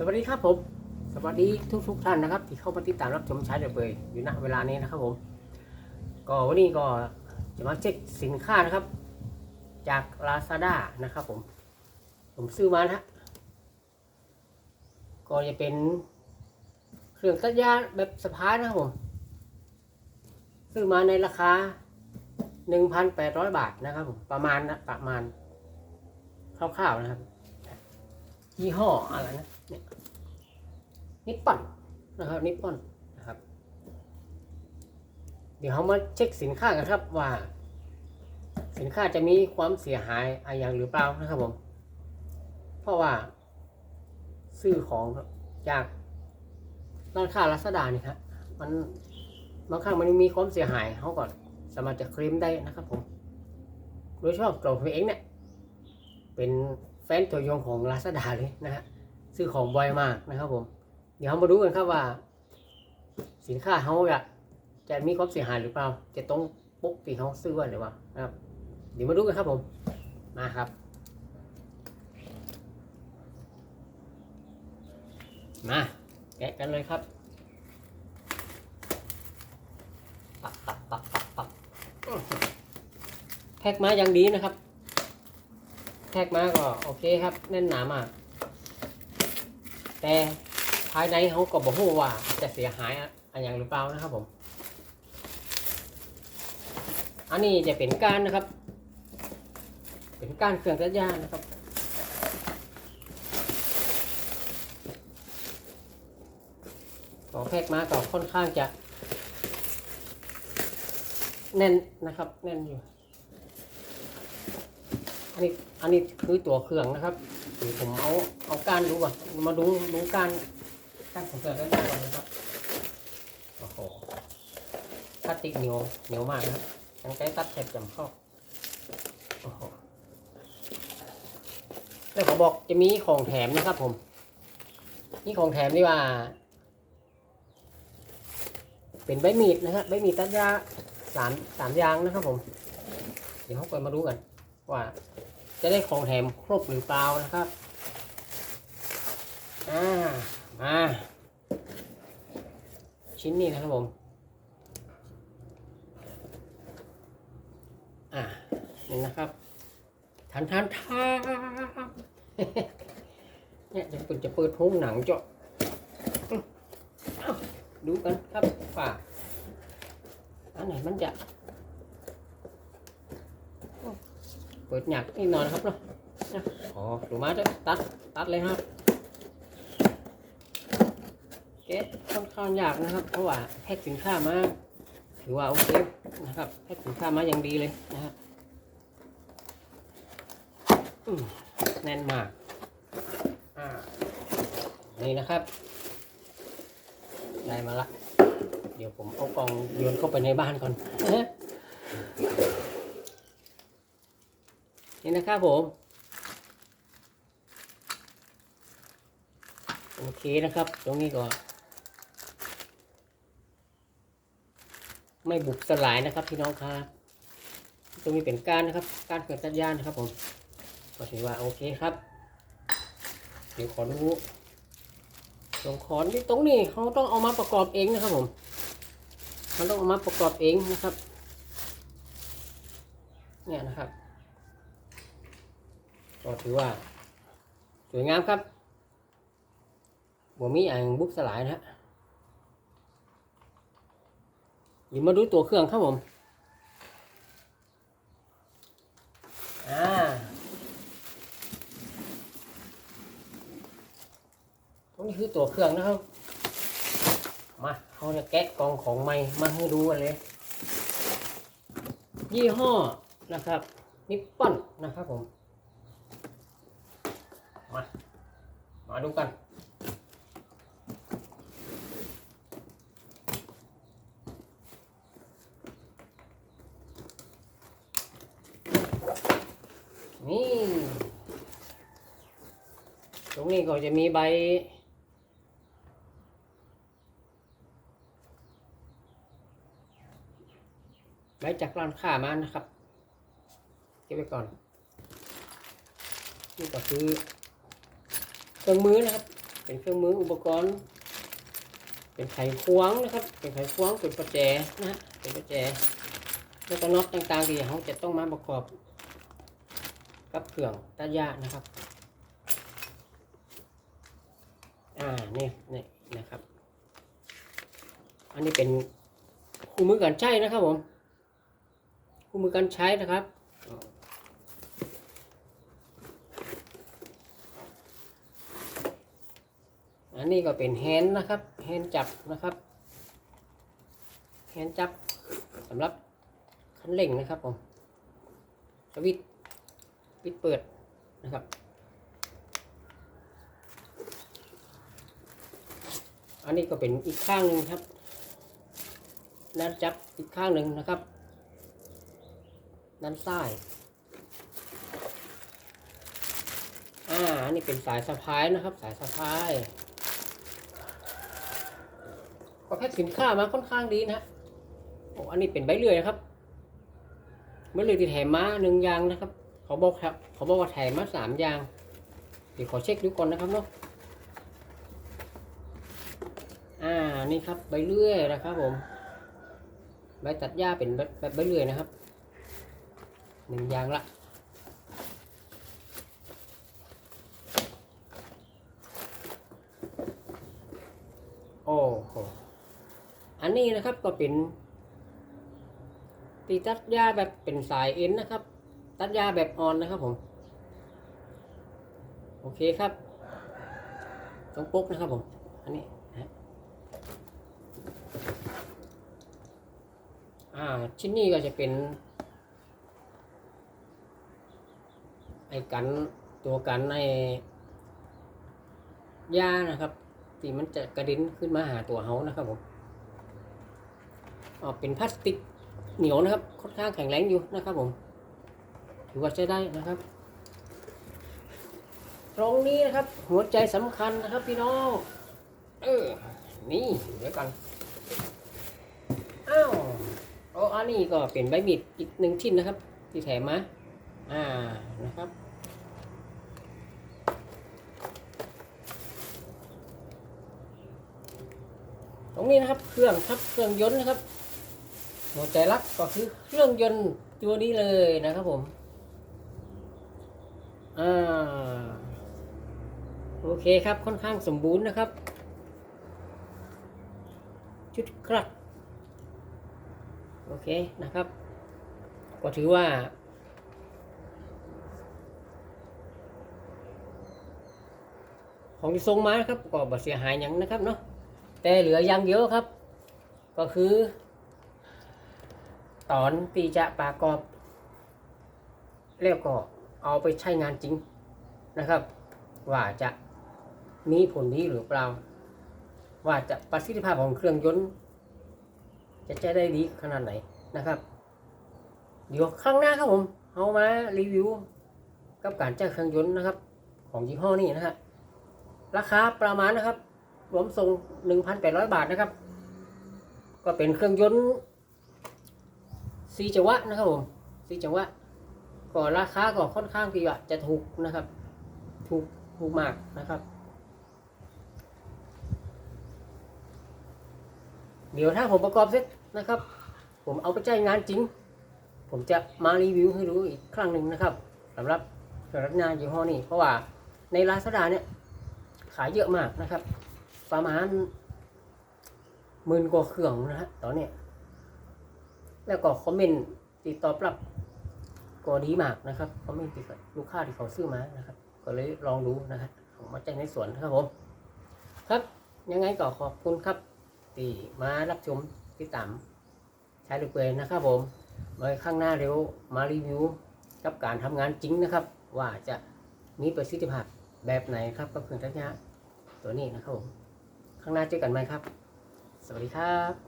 สวัสดีครับผม สวัสดีทุกทุกท่านนะครับ ที่เข้ามาติดตามรับชมใช้เดเบยอยู่ณเวลานี้นะครับผม ก็วันนี้ก็จะมาเช็คสินค้านะครับ จาก Lazada นะครับผม ผมซื้อมานะฮะก็จะเป็นเครื่องตัดหญ้าแบบสะพายนะครับผม ซื้อมาในราคา 1,800 บาทนะครับผม ประมาณนะประมาณคร่าวๆนะครับยี่ห้ออะไรนะ นิปปอนนะครับนิปปอนนะครับ เดี๋ยวเรามาเช็คสินค้ากันครับว่า สินค้าจะมีความเสียหายอะไรอย่างหรือเปล่านะครับผม เพราะว่า ซื้อของจากร้านค้าลัสดานี่ครับมันบางครั้งมันมีความเสียหายเขาก็สามารถจะเคลมได้นะครับผมโดยเฉพาะตัวผมเองเนี่ย เป็นแฟนตัวยงของ Lazada เลยนะฮะซื้อของบ่อยมากนะครับผม เดี๋ยวเรามาดูกันครับว่า สินค้าเขาจะจะมีความเสียหายหรือเปล่า จะต้องปุ๊กที่เขาซื้อไว้หรือเปล่าครับ เดี๋ยวมาดูกันครับผม มาครับ มาแกะกันเลยครับปักปักปักปักปักแพ็กมาอย่างดีนะครับ แท็กมาก็โอเคครับแน่นหนามากแต่ายในเขาก็บอกว่าจะเสียหายอะไรอย่างหรือเปล่านะครับผม อันนี้จะเป็นก้านนะครับ เป็นก้านเครื่องตัดหญ้านะครับของแพ็กมาก็ค่อนข้างจะ แน่นนะครับ แน่นอยู่ อันนี้อันนี้คือตัวเครื่องนะครับผมเอาเอาก้านดูก่อนมาดูดูก้าน ก้นของเครื่องกันก่อนนะครับโอ้โหพลาสติกเหนียวเหนียวมากนะครับยังใช้ตัดแทบจำข้าโอ้โหแล้วเขาบอกจะมีของแถมนะครับ ผม นี่ของแถมนี่ว่า เป็นใบมีดนะครับใบมีดตัดหญ้าสามสามอยางนะครับ ผม เดี๋ยวเขาไปมาดูกัน ว่า จะได้ของแถมครบหรือเปล่านะครับ อ่า มา ชิ้นนี้นะครับผมอ่านี่นะครับทันทันทันเนี่ยจะเปิดจะเปิดโงหนังเจาะดูกันครับฝ่าอันไหนมันจะเปิดหยักนิดหน่อยนะครับเนาะนะอ๋อดูมาจะตัดตัดเลยครับ เก๊ค่อนข้างยากนะครับ เพราะว่าแพ็กสินค้ามาถือว่าโอเคนะครับแพ็กสินค้ามาอย่างดีเลยนะครับแน่นมากอ่านี่นะครับ ได้มาละ เดี๋ยวผมเอากล่องโยนเข้าไปในบ้านก่อนนี่นะครับผม โอเคนะครับ ตรงนี้ก็ ไม่บุบสลายนะครับพี่น้องครับตรงนี้เป็นก้านนะครับก้านเกิดตัดยานนะครับผมก็ถือว่าโอเคครับ เดี๋ยวขอดูตรงขอนที่ตรงนี้เขาต้องเอามาประกอบเองนะครับผมเขาต้องเอามาประกอบเองนะครับ เนี่ยนะครับก็ถือว่าสวยงามครับบ่มีอ่างบุบสลายนะฮะ เดี๋ยวมาดูตัวเครื่องครับผม อ่าตรงนี้คือตัวเครื่องนะครับ มาเขาจะแกะกล่องของใหม่มาให้ดูกันเลย ยี่ห้อนะครับนิปปอนนะครับผม มา มาดูกัน ตรงนี้ ก็จะมีใบ ใบจากร้านค้ามานะครับ เก็บไว้ก่อน นี่ก็คือเครื่องมือนะครับ เป็นเครื่องมืออุปกรณ์ เป็นไขควงนะครับ เป็นไขควงเป็นประแจนะเป็นประแจแล้วก็น็อตต่างๆที่เขาจะต้องมาประกอบ กับเครื่องตัดหญ้านะครับ อ่านี่นี่นะครับ อันนี้เป็นคู่มือการใช้นะครับผม คู่มือการใช้นะครับอันนี้ก็เป็นแฮนด์นะครับแฮนด์จับนะครับแฮนด์จับสำหรับคันเร่งนะครับผมสวิตช์ปิดเปิดนะครับ อันนี้ก็เป็นอีกข้างหนึ่งครับด้นจับอีกข้างหนึ่งนะครับด้านซ้ายอ่าอันนี้เป็นสายสะพายนะครับ สายสะพายก็แพ็คสินค้ามาค่อนข้างดีนะโอ้อันนี้เป็นใบเลื่อยนะครับใบเลื่อยที่แถมมาหนึ่งยางนะครับเขาบอกครับเขาบอกว่าแถมมาสามยางเดี๋ยวขอเช็คดูก่อนนะครับเนาะ อ่า นี่ครับใบเลื่อยนะครับผม ใบตัดหญ้าเป็นแบบใบเลื่อยนะครับ หนึ่งอยางละโอ้โห อันนี้นะครับก็เป็นตีตัดหญ้าแบบเป็นสายเอ็นนะครับ ตัดหญ้าแบบออนนะครับผม โอเคครับต้องปุ๊กนะครับผม อันนี้นะฮะ อ่าชิ้นนี้ก็จะเป็น ไอ้กันตัวกันในหญ้านะครับที่มันจะกระเด็นขึ้นมาหาตัวเฮานะครับผมอ๋อเป็นพลาสติกเหนียวนะครับ ค่อนข้างแข็งแรงอยู่นะครับผมถือว่าใช้ได้นะครับ ตรงนี้นะครับ หัวใจสำคัญนะครับพี่น้อง เออ นี่เดี๋ยวกันอ้าว อ๋ออันนี้ก็เป็นใบมีดอีกหนึ่งชิ้นนะครับ ที่แถมมา อ่า นะครับ ตรงนี้นะครับ เครื่องครับเครื่องยนต์นะครับ หัวใจหลักก็คือเครื่องยนต์ตัวนี้เลยนะครับผม อ่า โอเคครับ ค่อนข้างสมบูรณ์นะครับ ชุดครัด โอเคนะครับ ก็ถือว่า ของที่ส่งมานะครับก็บ่เสียหายหยังนะครับเนาะแต่เหลืออย่างเดียวครับ ก็คือ ตอนตีจะปากอบ แล้วก็เอาไปใช้งานจริงนะครับ ว่าจะมีผลดีหรือเปล่า ว่าจะประสิทธิภาพของเครื่องยนต์ จะใช้ได้ดีขนาดไหนนะครับ เดี๋ยวข้างหน้าครับผมเอามารีวิว กับการใช้เครื่องยนต์นะครับ ของยี่ห้อนี้นะฮะราคาประมาณนะครับรวมส่ง1,800 บาทนะครับ ก็เป็นเครื่องยนต์ซีจังหวะนะครับผมซีจังหวะก็ราคาก็ค่อนข้างที่จะถูกนะครับ ถูกถูกมากนะครับ เดี๋ยวถ้าผมประกอบเสร็จนะครับ ผมเอาไปใช้งานจริง ผมจะมารีวิวให้ดูอีกครั้งหนึ่งนะครับสำหรับเครื่องรัดงานยี่ห้อนี้เพราะว่าในลาซาด้าเนี่ยขายเยอะมากนะครับ ประมาณหมื่นกว่าเครื่องนะฮะตอนนี้แล้วก็คอมเมนต์ติดต่อบรับก็ดีมากนะครับคอมเมนต์ติดกับลูกค้าที่เขาซื้อมานะครับ ก็เลยลองดูนะครับผมมาจากในสวนนะครับผม ครับยังไงก็ขอบคุณครับ ที่มารับชมติดตามใช้ลูกเปยนะครับผมไว้ข้างหน้าเร็วมารีวิวกับการทำงานจริงนะครับ ว่าจะมีประสิทธิภาพแบบไหนครับกับเครื่องทัชยะตัวนี้นะครับผมข้างหน้าเจอกันไหมครับ สวัสดีครับ